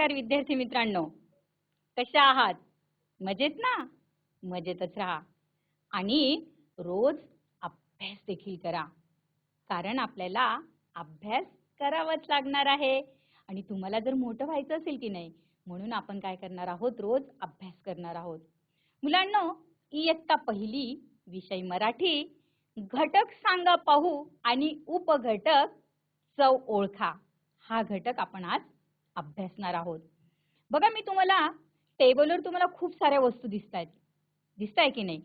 नमस्कार विद्यार्थी मित्रांनो. कशा आहात? मजेत ना? मजेतच राहा. आणि रोज अभ्यास देखील करा. कारण आपल्याला अभ्यास करावाच लागणार आहे. आणि तुम्हाला जर मोठं व्हायचं असेल की नाही म्हणून आपण काय करणार आहोत? रोज अभ्यास करणार आहोत. मुलांनो इयत्ता पहिली विषय मराठी. घटक सांगा पाहू आणि उपघटक चव ओळखा. हा घटक आपण आज अभ्यासणार आहोत. बघा मी तुम्हाला टेबलवर तुम्हाला खूप साऱ्या वस्तू दिसत आहेत दिसत आहे की नाही?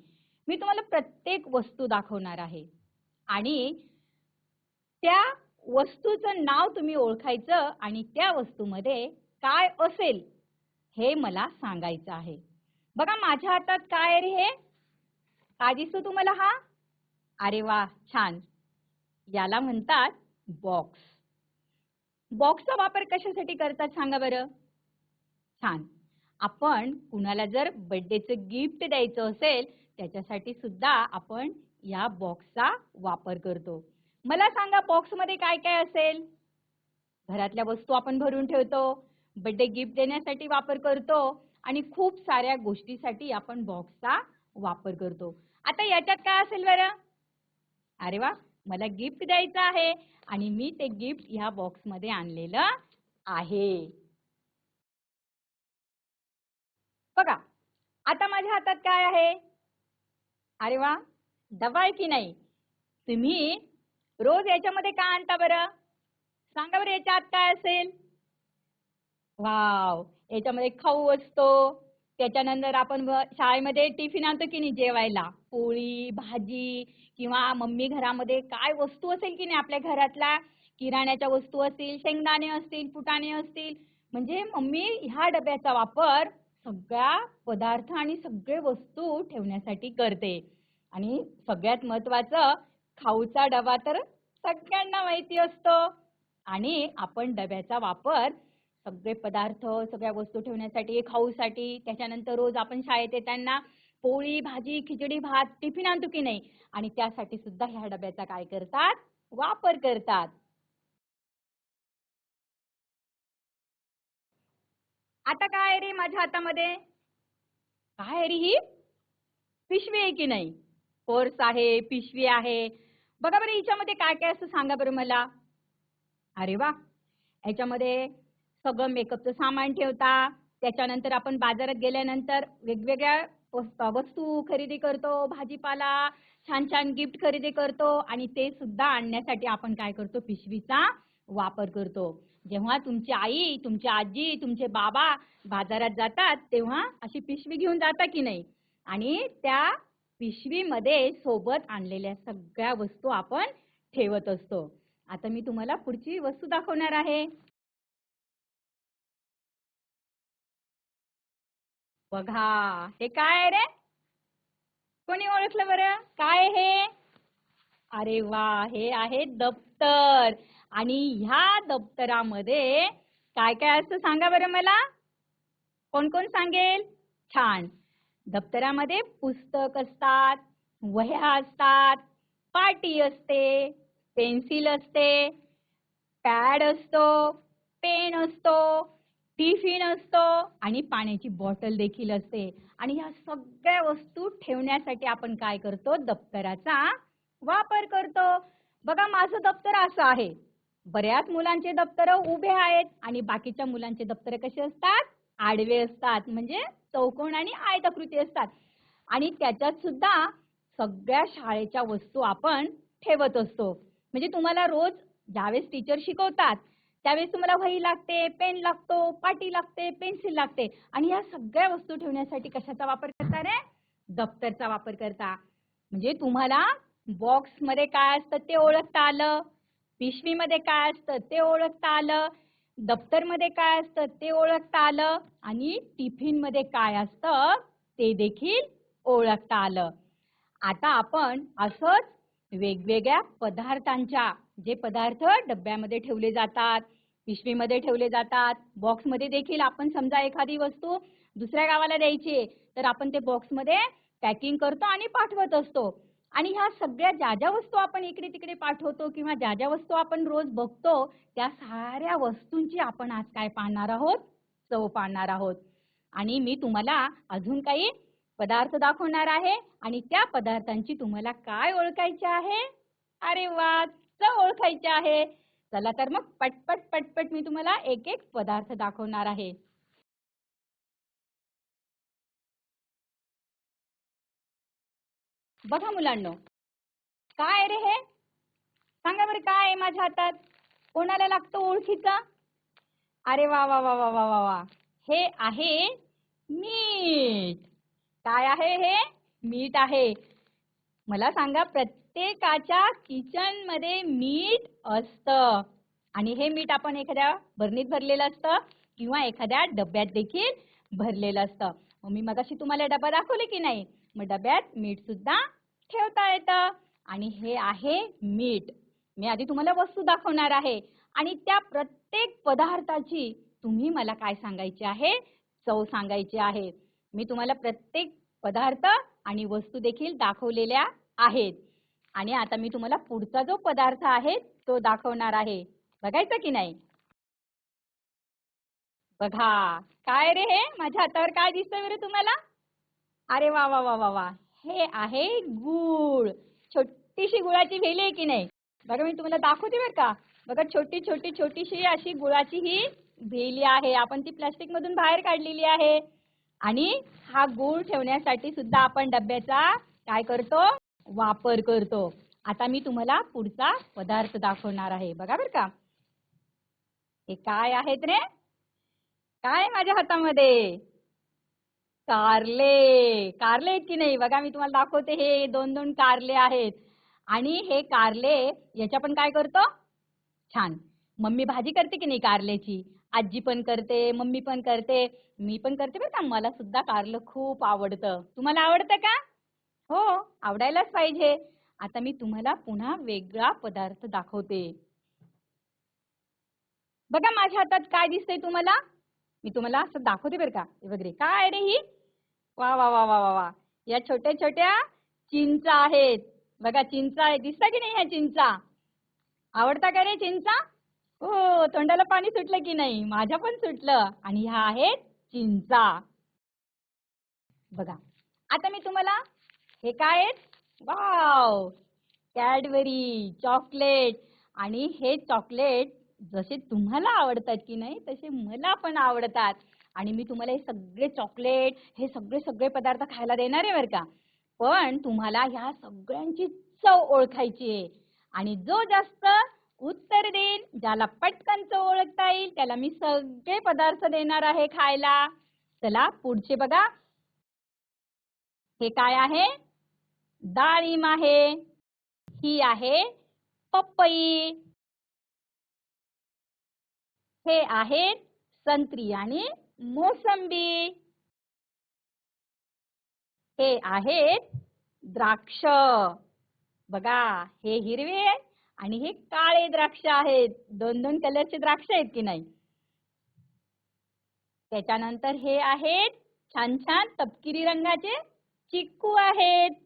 मी तुम्हाला प्रत्येक वस्तू दाखवणार आहे. आणि त्या वस्तूचं नाव तुम्ही ओळखायचं आणि त्या वस्तूमध्ये काय असेल हे मला सांगायचं आहे. बघा माझ्या हातात काय आहे रे हे? काय दिसतो तुम्हाला हा? अरे वा छान. याला म्हणतात बॉक्स बॉक्सचा वापर कशासाठी करतात सांगा बरं? छान. आपण कुणाला जर बर्थडेचं गिफ्ट द्यायचं असेल त्याच्यासाठी सुद्धा आपण या बॉक्सचा वापर करतो. मला सांगा बॉक्समध्ये काय काय असेल? घरातल्या वस्तू आपण भरून ठेवतो बर्थडे गिफ्ट देण्यासाठी वापर करतो आणि खूप साऱ्या गोष्टीसाठी आपण बॉक्सचा वापर करतो. आता याच्यात काय असेल बरं? अरे वा! मला गिफ्ट द्यायचं आहे आणि मी ते गिफ्ट ह्या बॉक्समध्ये आणलेलं आहे. बघा आता माझ्या हातात काय आहे? अरे वा डबा आहे की नाही? तुम्ही रोज याच्यामध्ये काय आणता बरं? सांगा बरं याच्या आत काय असेल? वाव याच्यामध्ये खाऊ असतो त्याच्यानंतर आपण शाळेमध्ये टिफिन आणतो की नाही जेवायला? पोळी भाजी किंवा मम्मी घरामध्ये काय वस्तू असेल की नाही आपल्या घरातल्या किराण्याच्या वस्तू असतील शेंगदाणे असतील फुटाणे असतील. म्हणजे मम्मी ह्या डब्याचा वापर सगळ्या पदार्थ आणि सगळे वस्तू ठेवण्यासाठी करते. आणि सगळ्यात महत्वाचं खाऊचा डबा तर सगळ्यांना माहिती असतो. आणि आपण डब्याचा वापर सगळे पदार्थ सगळ्या वस्तू ठेवण्यासाठी खाऊसाठी त्याच्यानंतर रोज आपण शाळेत येताना पोळी भाजी खिचडी भात टिफिन आणतो की नाही? आणि त्यासाठी सुद्धा ह्या डब्याचा काय करतात? वापर करतात. आता काय आहे रे माझ्या हातामध्ये? काय आहे रे ही? पिशवी आहे की नाही? पर्स आहे पिशवी आहे. बघा बरं हिच्यामध्ये काय काय असतं सांगा बरं मला. अरे वा! ह्याच्यामध्ये सगळं मेकअपचं सामान ठेवता. त्याच्यानंतर आपण बाजारात गेल्यानंतर वेगवेगळ्या वस्त- वस्तू खरेदी करतो. भाजीपाला छान छान गिफ्ट खरेदी करतो. आणि ते सुद्धा आणण्यासाठी आपण काय करतो? पिशवीचा वापर करतो. जेव्हा तुमची आई तुमची आजी तुमचे बाबा बाजारात जातात तेव्हा अशी पिशवी घेऊन जाता की नाही? आणि त्या पिशवीमध्ये सोबत आणलेल्या सगळ्या वस्तू आपण ठेवत असतो. आता मी तुम्हाला पुढची वस्तू दाखवणार आहे. बघा. हे काय रे? कोणी ओळखलं बरं? काय हे? अरे वा हे आहे दप्तर. आणि ह्या दप्तरामध्ये काय काय असतं सांगा बरं मला? कोण कोण सांगेल? छान. दप्तरामध्ये पुस्तक असतात वह्या असतात पाटी असते पेन्सिल असते पॅड असतो पेन असतो टिफिन असतो आणि पाण्याची बॉटल देखील असते. आणि ह्या सगळ्या वस्तू ठेवण्यासाठी आपण काय करतो? दप्तराचा वापर करतो. बघा माझं दप्तर असं आहे. बऱ्याच मुलांचे दप्तर उभे आहेत आणि बाकीच्या मुलांचे दप्तर कसे असतात? आडवे असतात. म्हणजे चौकोन आणि आयताकृती असतात. आणि त्याच्यात सुद्धा सगळ्या शाळेच्या वस्तू आपण ठेवत असतो. म्हणजे तुम्हाला रोज ज्यावेळेस टीचर शिकवतात त्यावेळेस तुम्हाला वही लागते पेन लागतो पाटी लागते पेन्सिल लागते. आणि या सगळ्या वस्तू ठेवण्यासाठी कशाचा वापर करता रे? दप्तरचा वापर करता. म्हणजे तुम्हाला बॉक्समध्ये काय असतं ते ओळखता आलं पिशवीमध्ये काय असतं ते ओळखता आलं दप्तरमध्ये काय असतं ते ओळखता आलं आणि टिफिनमध्ये काय असतं ते देखील ओळखता आलं. आता आपण असंच वेगवेगळ्या पदार्थांच्या जे पदार्थ डब्यामध्ये ठेवले जातात पिशवीमध्ये ठेवले जातात. बॉक्समध्ये देखील आपण समजा एखादी वस्तू दुसऱ्या गावाला द्यायची आहे, तर आपण ते बॉक्समध्ये पॅकिंग करतो आणि पाठवत असतो. आणि ह्या सगळ्या ज्या ज्या वस्तू आपण इकडे तिकडे पाठवतो किंवा ज्या ज्या वस्तू आपण रोज बघतो त्या साऱ्या वस्तूंची आपण आज काय पाहणार आहोत? चव पाहणार आहोत. आणि मी तुम्हाला अजून काही पदार्थ दाखवणार आहे आणि त्या पदार्थांची तुम्हाला काय ओळखायचे आहे? अरे वा! चव ओळखायची आहे. चला तर मग पटपट पटपट मी तुम्हाला एक एक पदार्थ दाखवणार आहे. बघा मुलांनो काय रे हे? सांगा बरं काय आहे माझ्या हातात? कोणाला लागतो ओळखीचा? अरे वा वा वा वा वा वा. वा हे आहे मीठ. काय आहे हे? मीठ आहे. मला सांगा प्रत्येक प्रत्येकाच्या किचनमध्ये मीठ असतं. आणि हे मीठ आपण एखाद्या बरणीत भरलेलं असतं किंवा एखाद्या डब्यात देखील भरलेलं असतं. मग मी मगाशी तुम्हाला डबा दाखवले की नाही? मग डब्यात मीठ सुद्धा ठेवता येतं. आणि हे आहे मीठ. मी आधी तुम्हाला वस्तू दाखवणार आहे. आणि त्या प्रत्येक पदार्थाची तुम्ही मला काय सांगायची आहे? चव सांगायची आहे. मी तुम्हाला प्रत्येक पदार्थ आणि वस्तू देखील दाखवलेल्या आहेत. आणि आता मी तुम्हाला पुढचा जो पदार्थ आहे तो दाखवणार आहे. बघायचा की नाही? बघा. काय रे हे? माझ्या हातावर काय दिसतंय बरं तुम्हाला? अरे वा वा वा वा वा. हे आहे गुळ. छोटीशी गुळाची वेली आहे की नाही? बघा मी तुम्हाला दाखवते बरं का. बघा छोटी छोटी छोटीशी अशी गुळाची ही भेली आहे. आपण ती प्लास्टिक मधून बाहेर काढलेली आहे. आणि हा गूळ ठेवण्यासाठी सुद्धा आपण डब्याचा काय करतो? वापर करतो. आता मी तुम्हाला पुढचा पदार्थ दाखवणार आहे. बघा बर का. हे काय आहेत रे? काय माझ्या हातामध्ये? कारले. कारले आहेत की नाही? बघा मी तुम्हाला दाखवते. हे दोन दोन कारले आहेत. आणि हे कारले याच्या पण काय करतो? छान. मम्मी भाजी करते की नाही कारल्याची? आजी पण करते मम्मी पण करते. मी पण करते बरं का. मला सुद्धा कारलं खूप आवडतं. तुम्हाला आवडतं का? हो आवडायलाच पाहिजे. आता मी तुम्हाला पुन्हा वेगळा पदार्थ दाखवते. बघा माझ्या हातात काय दिसतंय तुम्हाला? मी तुम्हाला असं दाखवते बरं का. वगैरे काय रे ही? वा वा वा वा वा वा. या छोट्या छोट्या चिंचा आहेत. बघा चिंचा आहे. दिसता की नाही ह्या चिंचा? आवडता का रे चिंचा? हो तोंडाला पाणी सुटलं की नाही? माझ्या पण सुटलं. आणि ह्या आहेत चिंचा. बघा. आता मी तुम्हाला हे काय आहेत? वाव कॅडबरी चॉकलेट आणि हे चॉकलेट जसे तुम्हाला आवडतात की नाही तसे मला पण आवडतात. आणि मी तुम्हाला हे सगळे चॉकलेट हे सगळे सगळे पदार्थ खायला देणार आहे बरं का. पण तुम्हाला ह्या सगळ्यांची चव ओळखायची आहे. आणि जो जास्त उत्तर देईल ज्याला पटकन चव ओळखता येईल त्याला मी सगळे पदार्थ देणार आहे खायला. चला पुढचे बघा. हे काय आहे? डाळिंब आहे. ही आहे पपई. हे आहेत संत्री आणि मोसंबी. हे आहेत द्राक्ष. बघा हे हिरवे आणि हे काळे द्राक्ष आहेत. दोन दोन कलरचे द्राक्ष आहेत की नाही? त्याच्यानंतर हे आहेत छान छान तपकिरी रंगाचे चिक्कू आहेत.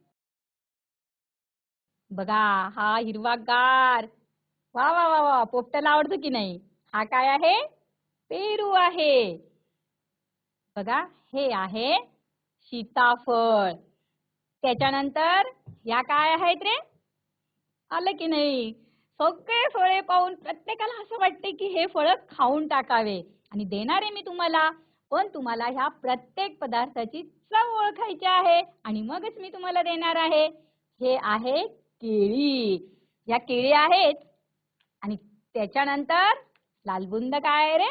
बघा हा हिरवागार. वा वा वा वा पोपटाला आवडतो की नाही? हा काय आहे? पेरू आहे. बघा हे आहे सीताफळ. त्याच्यानंतर या काय आहेत रे? आलं की नाही? सगळे फळे पाहून प्रत्येकाला असं वाटते की हे फळ खाऊन टाकावे आणि देणार आहे मी तुम्हाला. पण तुम्हाला ह्या प्रत्येक पदार्थाची चव ओळखायची आहे आणि मगच मी तुम्हाला देणार आहे. हे आहे केळी. या केळी आहेत. आणि त्याच्यानंतर लालबुंद काय रे?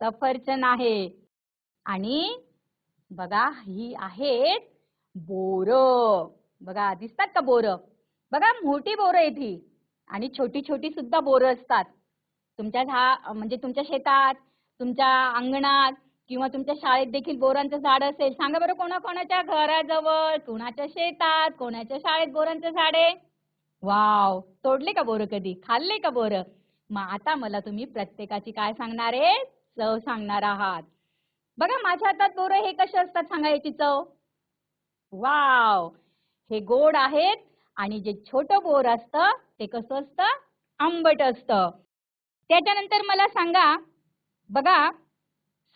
सफरचंद आहे. आणि बघा ही आहेत बोर. बघा दिसतात का बोर? बघा मोठी बोर आहेत ही. आणि छोटी छोटी सुद्धा बोर असतात. तुमच्या झा म्हणजे तुमच्या शेतात तुमच्या अंगणात किंवा तुमच्या शाळेत देखील बोरांचं झाड असेल सांगा बरं कोणाकोणाच्या घराजवळ? कोणाच्या शेतात? कोणाच्या शाळेत बोरांचं झाड आहे? वाव. तोडले का बोरं कधी? खाल्ले का बोरं? मग आता मला तुम्ही प्रत्येकाची काय सांगणार आहे? चव सांगणार आहात. बघा माझ्या हातात बोरं हे कसे असतात सांगा याची चव? वाव. हे गोड आहेत आणि जे छोटं बोर असतं ते कसं असतं? आंबट असतं. त्याच्यानंतर मला सांगा बघा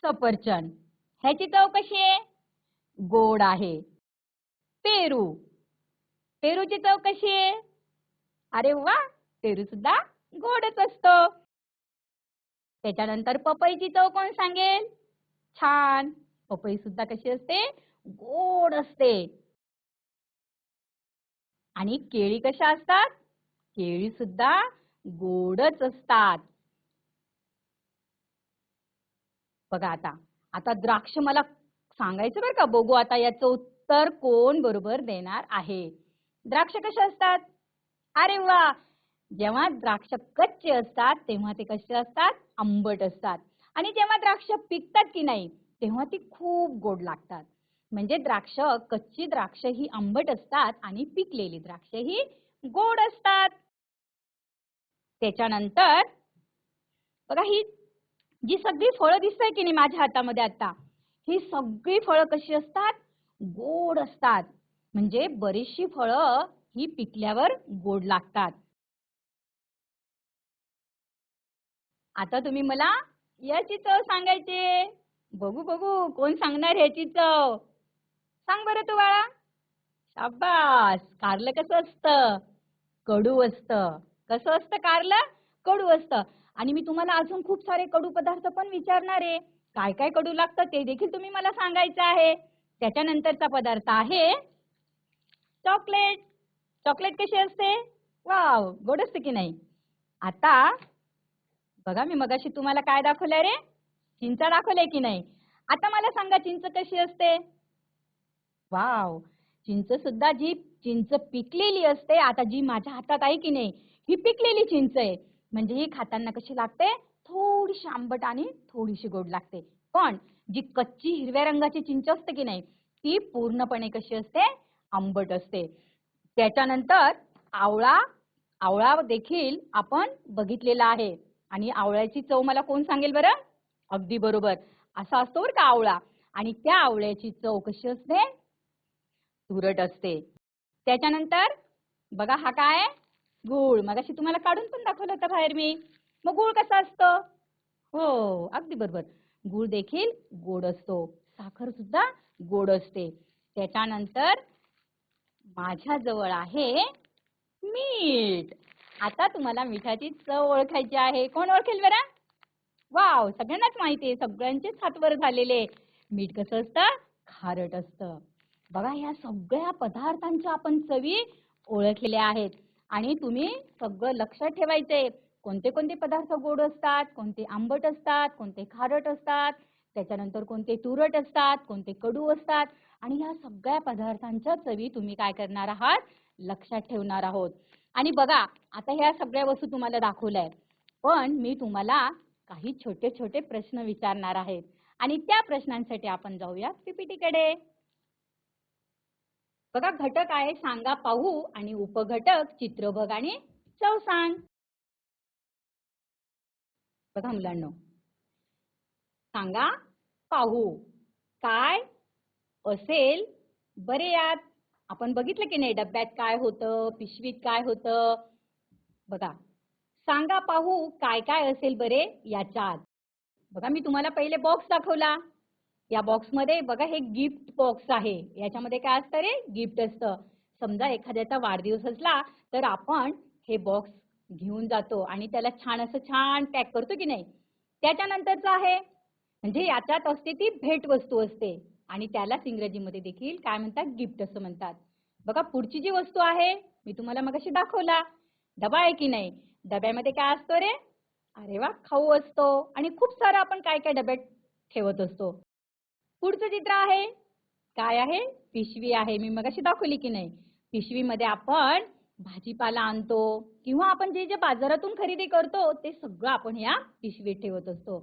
सफरचंद. ह्याची चव कशी आहे? गोड आहे. पेरू. पेरूची चव कशी आहे? अरे वा पेरू सुद्धा गोडच असतो. त्याच्यानंतर पपईची चव कोण सांगेल? छान पपई सुद्धा कशी असते? गोड असते. आणि केळी कशा असतात? केळी सुद्धा गोडच असतात. बघा आता आता द्राक्ष मला सांगायचं बरं का? बघू आता याचं उत्तर कोण बरोबर देणार आहे? द्राक्ष कशा असतात? अरे वा! जेव्हा द्राक्ष कच्चे असतात तेव्हा ते कसे असतात? आंबट असतात. आणि जेव्हा द्राक्ष पिकतात की नाही तेव्हा ती खूप गोड लागतात. म्हणजे द्राक्ष कच्ची द्राक्ष ही आंबट असतात आणि पिकलेली द्राक्ष ही गोड असतात. त्याच्यानंतर बघा ही जी सगळी फळं दिसत की नाही माझ्या हातामध्ये आता ही सगळी फळं कशी असतात? गोड असतात. म्हणजे बरीचशी फळं ही पिकल्यावर गोड लागतात. आता तुम्ही मला याची चव सांगायची बघू बघू कोण सांगणार ह्याची चव? सांग बरं तू बाळा. शाबास! कारलं कसं असतं? कडू असतं. कसं असतं कारलं? कडू असतं. आणि मी तुम्हाला अजून खूप सारे कडू पदार्थ पण विचारणार आहे. काय काय कडू लागतं ते देखील तुम्ही मला सांगायचं आहे. त्याच्यानंतरचा पदार्थ आहे चॉकलेट. चॉकलेट कशी असते? वाव गोड असते की नाही? आता बघा मी मगाशी तुम्हाला काय दाखवलंय रे? चिंचा दाखवलंय की नाही? आता मला सांगा चिंच कशी असते? वाव चिंच सुद्धा जी चिंच पिकलेली असते आता जी माझ्या हातात आहे की नाही ही पिकलेली चिंच आहे. म्हणजे ही खाताना कशी लागते? थोडीशी आंबट आणि थोडीशी गोड लागते. पण जी कच्ची हिरव्या रंगाची चिंच असते की नाही ती पूर्णपणे कशी असते? आंबट असते. त्याच्यानंतर आवळा आवळा देखील आपण बघितलेला आहे. आणि आवळ्याची चव मला कोण सांगेल बरं? अगदी बरोबर. असा असतो बरं का आवळा. आणि त्या आवळ्याची चव कशी असते? तुरट असते. त्याच्यानंतर बघा हा काय गुळ गूळ. मगाशी तुम्हाला काढून पण दाखवलं होतं बाहेर मी. मग गूळ कसा असतो? हो अगदी बरोबर. गूळ देखील गोड असतो. साखर सुद्धा गोड असते. त्याच्यानंतर माझ्या जवळ आहे मीठ. आता तुम्हाला मिठाची चव ओळखायची आहे. कोण ओळखेल बरा? वाव सगळ्यांनाच माहिती आहे. सगळ्यांचेच हातवर झालेले. मीठ कसं असतं? खारट असतं. बघा या सगळ्या पदार्थांच्या आपण चवी ओळखलेल्या आहेत. आणि तुम्ही सगळं लक्षात ठेवायचंय. कोणते कोणते पदार्थ गोड असतात? कोणते आंबट असतात? कोणते खारट असतात? त्याच्यानंतर कोणते तुरट असतात? कोणते कडू असतात? आणि ह्या सगळ्या पदार्थांच्या चवी तुम्ही काय करणार आहात? लक्षात ठेवणार आहोत. आणि बघा आता ह्या सगळ्या वस्तू तुम्हाला दाखवल्या पण मी तुम्हाला काही छोटे छोटे प्रश्न विचारणार आहेत आणि त्या प्रश्नांसाठी आपण जाऊया पीपीटीकडे. कडे बघा घटक आहे सांगा पाहू आणि उपघटक चित्र बघ आणि चव सांग बघा मुलांनो. सांगा पाहू. काय असेल बरे यात आपण बघितलं की नाही डब्यात काय होतं पिशवीत काय होतं? बघा सांगा पाहू काय काय असेल बरे याच्यात बघा मी तुम्हाला पहिले बॉक्स दाखवला. या बॉक्समध्ये बघा हे गिफ्ट बॉक्स आहे. याच्यामध्ये काय असतं रे? गिफ्ट असतं. समजा एखाद्याचा वाढदिवस असला तर आपण हे बॉक्स घेऊन जातो आणि त्याला छान असं छान पॅक करतो की नाही? त्याच्यानंतरचं आहे. म्हणजे याच्यात असते ती भेट वस्तू असते. आणि त्यालाच इंग्रजीमध्ये देखील काय म्हणतात? गिफ्ट असं म्हणतात. बघा पुढची जी वस्तू आहे मी तुम्हाला मगाशी दाखवला. डबा आहे की नाही? डब्यामध्ये काय असतो रे? अरे वा खाऊ असतो. आणि खूप सारं आपण काय काय डब्यात ठेवत असतो. पुढचं चित्र आहे. काय आहे? पिशवी आहे. मी मगाशी दाखवली की नाही? पिशवीमध्ये आपण भाजीपाला आणतो किंवा आपण जे जे बाजारातून खरेदी करतो ते सगळं आपण या पिशवीत ठेवत असतो.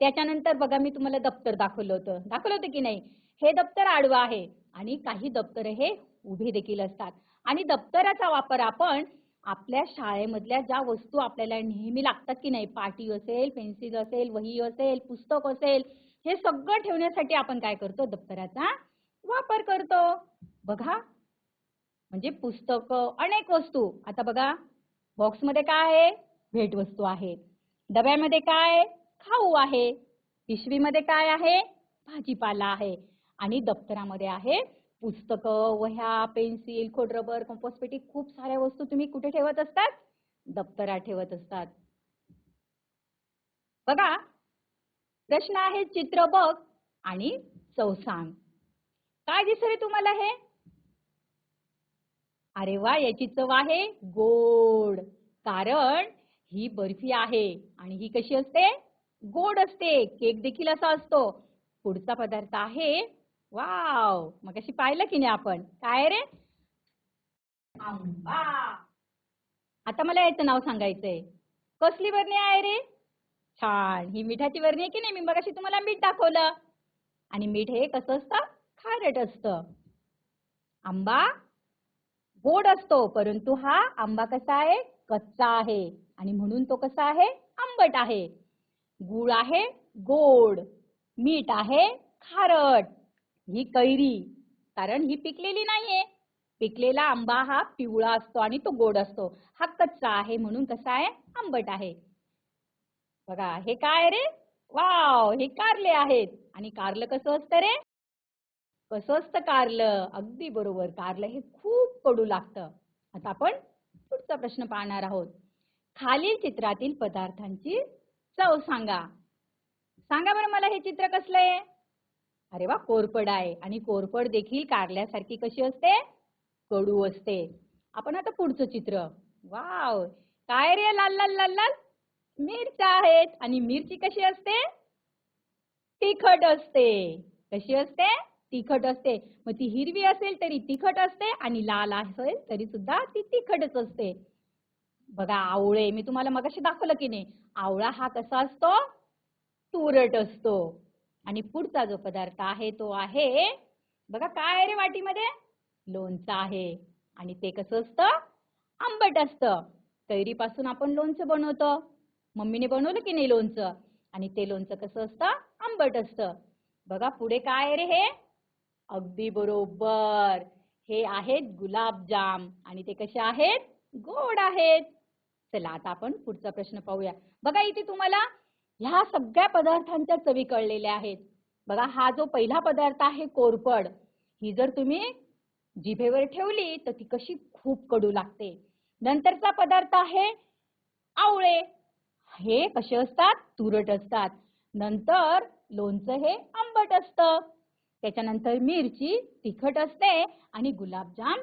त्याच्यानंतर बघा मी तुम्हाला दप्तर दाखवलं होतं. दाखवलं होतं की नाही? हे दप्तर आडवं आहे आणि काही दप्तर हे उभे देखील असतात. आणि दप्तराचा वापर आपण आपल्या शाळेमधल्या ज्या वस्तू आपल्याला नेहमी लागतात की नाही पाटी असेल पेन्सिल असेल वही असेल पुस्तक असेल हे सगळं ठेवण्यासाठी आपण काय करतो? दप्तराचा वापर करतो. बघा. म्हणजे पुस्तक अनेक वस्तू. आता बघा. बॉक्समध्ये काय आहे? भेटवस्तू आहे. डब्यामध्ये काय? खाऊ आहे. पिशवीमध्ये काय आहे? भाजीपाला आहे. आणि दप्तरामध्ये आहे. पुस्तकं वह्या पेन्सिल खोडरबर रबर पेटी खूप साऱ्या वस्तू तुम्ही कुठे ठेवत असतात? दप्तरात ठेवत असतात. बघा प्रश्न आहे चित्र बघ आणि चौसांग. काय दिसले तुम्हाला हे? अरे वा याची चव आहे गोड. कारण ही बर्फी आहे आणि ही कशी असते? गोड असते. केक देखील असा असतो. पुढचा पदार्थ आहे वाव. मग अशी पाहिलं की नाही आपण? काय रे? आंबा. आता मला याचं नाव सांगायचंय. कसली बरणी आहे रे? छान. ही मिठाची बरणी आहे की नाही? मी मगाशी तुम्हाला मीठ दाखवलं. आणि मीठ हे कसं असतं? खारट असतं. आंबा गोड असतो परंतु हा आंबा कसा आहे? कच्चा आहे. आणि म्हणून तो कसा आहे? आंबट आहे. गुळ आहे गोड. मीठ आहे खारट. ही कैरी. कारण ही पिकलेली नाहीये. पिकलेला आंबा हा पिवळा असतो आणि तो गोड असतो. हा कच्चा आहे म्हणून कसा आहे? आंबट आहे. बघा हे काय रे? वाव हे कारले आहेत. आणि कारलं कसं असतं रे? कसं असतं कारलं? अगदी बरोबर. कारलं हे खूप कडू लागतं. आता आपण पुढचा प्रश्न पाहणार आहोत. खालील चित्रातील पदार्थांची चव सांगा. सांगा बरं मला हे चित्र कसलं आहे? अरे वा कोरपड आहे. आणि कोरपड देखील कारल्यासारखी कशी असते? कडू असते. आपण आता पुढचं चित्र. वाव! काय रे लाल लाल लाल लाल? मिरच्या आहेत. आणि मिरची कशी असते? तिखट असते. कशी असते? तिखट असते. मग ती हिरवी असेल तरी तिखट असते आणि लाल असेल तरी सुद्धा ती तिखटच असते. बघा आवळे. मी तुम्हाला मगाशी दाखवलं की नाही. आवळा हा कसा असतो? तुरट असतो. आणि पुढचा जो पदार्थ आहे तो आहे बघा काय आहे रे वाटीमध्ये? लोणचं आहे. आणि ते कसं असतं? आंबट असतं. कैरीपासून आपण लोणचं बनवतो. मम्मीने बनवलं की नाही लोणचं? आणि ते लोणचं कसं असतं? आंबट असतं. बघा पुढे काय आहे रे हे? अगदी बरोबर. हे आहेत गुलाबजाम. आणि ते कसे आहेत? गोड आहेत. चला आता आपण पुढचा प्रश्न पाहूया. बघा इथे तुम्हाला ह्या सगळ्या पदार्थांच्या चवी कळलेल्या आहेत. बघा हा जो पहिला पदार्थ आहे कोरपड ही जर तुम्ही जिभेवर ठेवली तर ती कशी खूप कडू लागते. नंतरचा पदार्थ आहे आवळे. हे कसे असतात? तुरट असतात. नंतर लोणचं हे आंबट असतं. त्याच्यानंतर मिरची तिखट असते आणि गुलाबजाम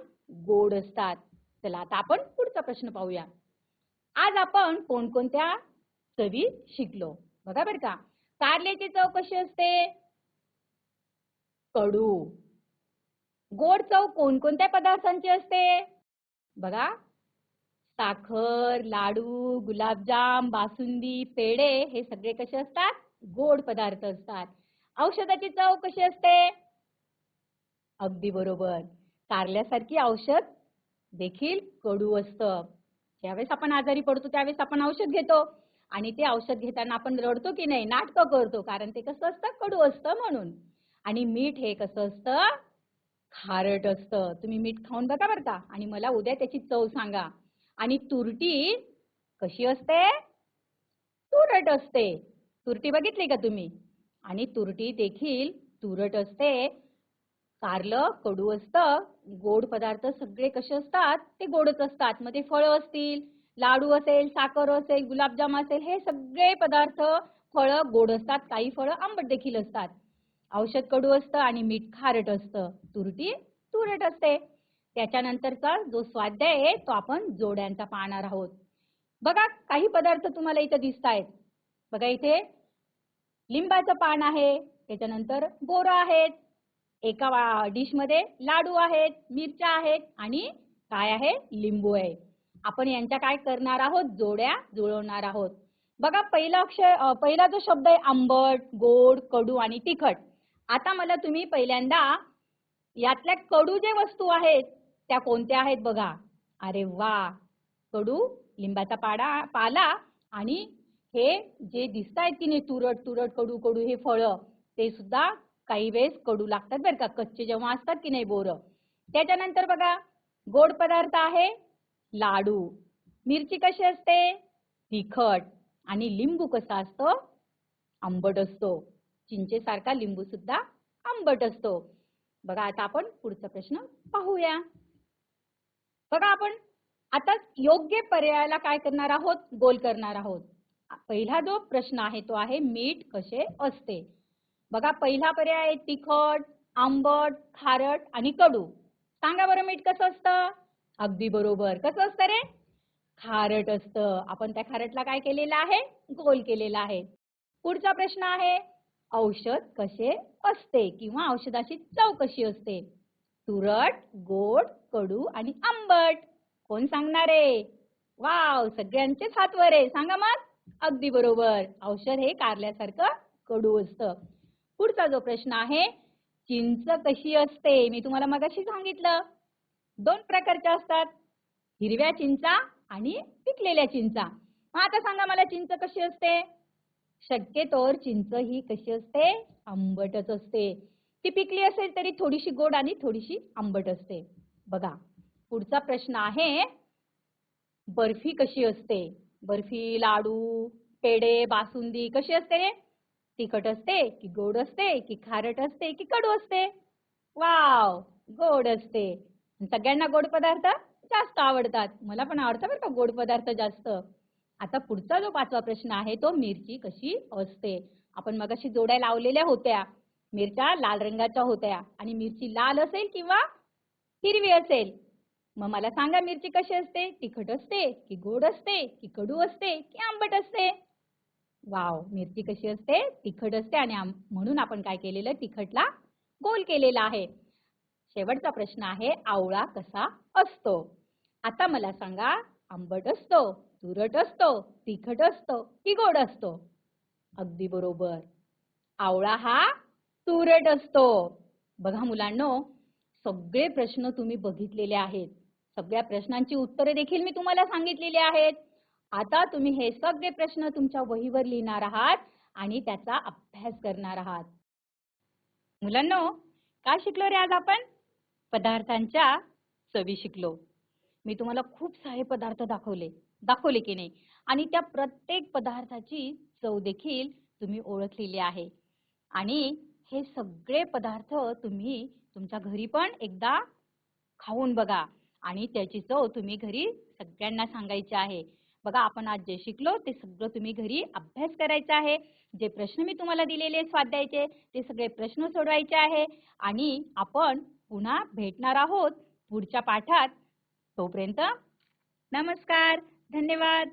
गोड असतात. चला आता आपण पुढचा प्रश्न पाहूया. आज आपण कोणकोणत्या चवी शिकलो? बघा बरं का. कारल्याची चव कशी असते? कडू. गोड चव कोणकोणत्या पदार्थांची असते? बघा. साखर लाडू गुलाबजाम बासुंदी पेढे हे सगळे कसे असतात? गोड पदार्थ असतात. औषधाची चव कशी असते? अगदी बरोबर. कारल्यासारखी औषध देखील कडू असतं. ज्यावेळेस आपण आजारी पडतो त्यावेळेस आपण औषध घेतो. आणि ते औषध घेताना आपण रडतो की नाही नाटकं करतो कारण ते कसं असतं? कडू असतं म्हणून. आणि मीठ हे कसं असतं? खारट असतं. तुम्ही मीठ खाऊन बघा बरं का. आणि मला उद्या त्याची चव सांगा. आणि तुरटी कशी असते? तुरट असते. तुरटी बघितली का तुम्ही? आणि तुरटी देखील तुरट असते. कारलं कडू असतं. गोड पदार्थ सगळे कसे असतात? ते गोडच असतात. मग ते फळं असतील लाडू असेल साखर असेल गुलाबजाम असेल हे सगळे पदार्थ फळं गोड असतात काही फळं आंबट देखील असतात. औषध कडू असतं आणि मीठ खारट असतं. तुरटी तुरट असते. त्याच्यानंतरचा जो स्वाध्याय आहे तो आपण जोड्यांचा पाहणार आहोत. बघा काही पदार्थ तुम्हाला इथं दिसत आहेत बघा इथे लिंबाचं पान आहे त्याच्यानंतर बोरं आहेत. एका डिशमध्ये लाडू आहेत मिरच्या आहेत आणि काय आहे? लिंबू आहे. आपण यांच्या काय करणार आहोत? जोड्या जुळवणार आहोत. बघा पहिला अक्षर पहिला जो शब्द आहे आंबट गोड कडू आणि तिखट. आता मला तुम्ही पहिल्यांदा यातल्या कडू जे वस्तू आहेत त्या कोणत्या आहेत बघा? अरे वा! कडू लिंबाचा पाडा पाला आणि हे जे दिसत आहेत की नाही तुरट तुरट कडू कडू हे फळं ते सुद्धा काही वेळेस कडू लागतात बरं का? कच्चे जेव्हा असतात की नाही बोरं. त्याच्यानंतर बघा गोड पदार्थ आहे लाडू. मिरची कशी असते? तिखट. आणि लिंबू कसा असतो? आंबट असतो. चिंचेसारखा लिंबू सुद्धा आंबट असतो. बघा आता आपण पुढचा प्रश्न पाहूया. बघा आपण आता योग्य पर्यायाला काय करणार आहोत? गोल करणार आहोत. पहिला जो प्रश्न आहे तो आहे मीठ कसे असते? बघा पहिला पर्याय तिखट आंबट खारट आणि कडू. सांगा बरं मीठ कसं असतं? अगदी बरोबर. कसं असतं रे? खारट असतं. आपण त्या खारटला काय केलेलं आहे? गोल केलेला आहे. पुढचा प्रश्न आहे औषध कसे असते किंवा औषधाची चव कशी असते? तुरट गोड कडू आणि आंबट. कोण सांगणार आहे? वाव सगळ्यांचेच हातवर आहे. सांगा मग. अगदी बरोबर. औषध हे कारल्यासारखं कडू असतं. पुढचा जो प्रश्न आहे चिंच कशी असते? मी तुम्हाला मगाशी सांगितलं. दोन प्रकारच्या असतात. हिरव्या चिंचा आणि पिकलेल्या चिंचा. मग आता सांगा मला चिंच कशी असते? शक्यतोवर चिंच ही कशी असते? आंबटच असते. ती पिकली असेल तरी थोडीशी गोड आणि थोडीशी आंबट असते. बघा पुढचा प्रश्न आहे बर्फी कशी असते? बर्फी लाडू पेढे बासुंदी कशी असते? तिखट असते की गोड असते की खारट असते की कडू असते? वाव गोड असते. सगळ्यांना गोड पदार्थ जास्त आवडतात. मला पण आवडतं बरं का गोड पदार्थ जास्त. आता पुढचा जो पाचवा प्रश्न आहे तो मिरची कशी असते? आपण मगाशी जोड्या लावलेल्या होत्या. मिरच्या लाल रंगाच्या होत्या. आणि मिरची लाल असेल किंवा हिरवी असेल? मग मला सांगा मिरची कशी असते? तिखट असते की गोड असते? की कडू असते? की आंबट असते? वाव मिरची कशी असते? तिखट असते. आणि म्हणून आपण काय केलेलं? तिखटला गोल केलेला आहे. शेवटचा प्रश्न आहे आवळा कसा असतो? आता मला सांगा आंबट असतो तुरट असतो तिखट असतो की गोड असतो? अगदी बरोबर. आवळा हा तुरट असतो. बघा मुलांनो सगळे प्रश्न तुम्ही बघितलेले आहेत. सगळ्या प्रश्नांची उत्तरे देखील मी तुम्हाला सांगितलेली आहेत. आता तुम्ही हे सगळे प्रश्न तुमच्या वहीवर लिहिणार आहात आणि त्याचा अभ्यास करणार आहात. मुलांनो काय शिकलो रे आज आपण? पदार्थांच्या चवी शिकलो. मी तुम्हाला खूप सारे पदार्थ दाखवले दाखवले की नाही. आणि त्या प्रत्येक पदार्थाची चव देखील तुम्ही ओळखलेली आहे. आणि हे सगळे पदार्थ तुम्ही तुमच्या घरी पण एकदा खाऊन बघा. आणि त्याची चव तुम्ही घरी सगळ्यांना सांगायची आहे. बघा आपण आज जे शिकलो ते सगळं तुम्ही घरी अभ्यास करायचा आहे. जे प्रश्न मी तुम्हाला दिलेले स्वाध्यायचे ते सगळे प्रश्न सोडवायचे आहे. आणि आपण पुन्हा भेटणार आहोत पुढच्या पाठात. तोपर्यंत नमस्कार धन्यवाद.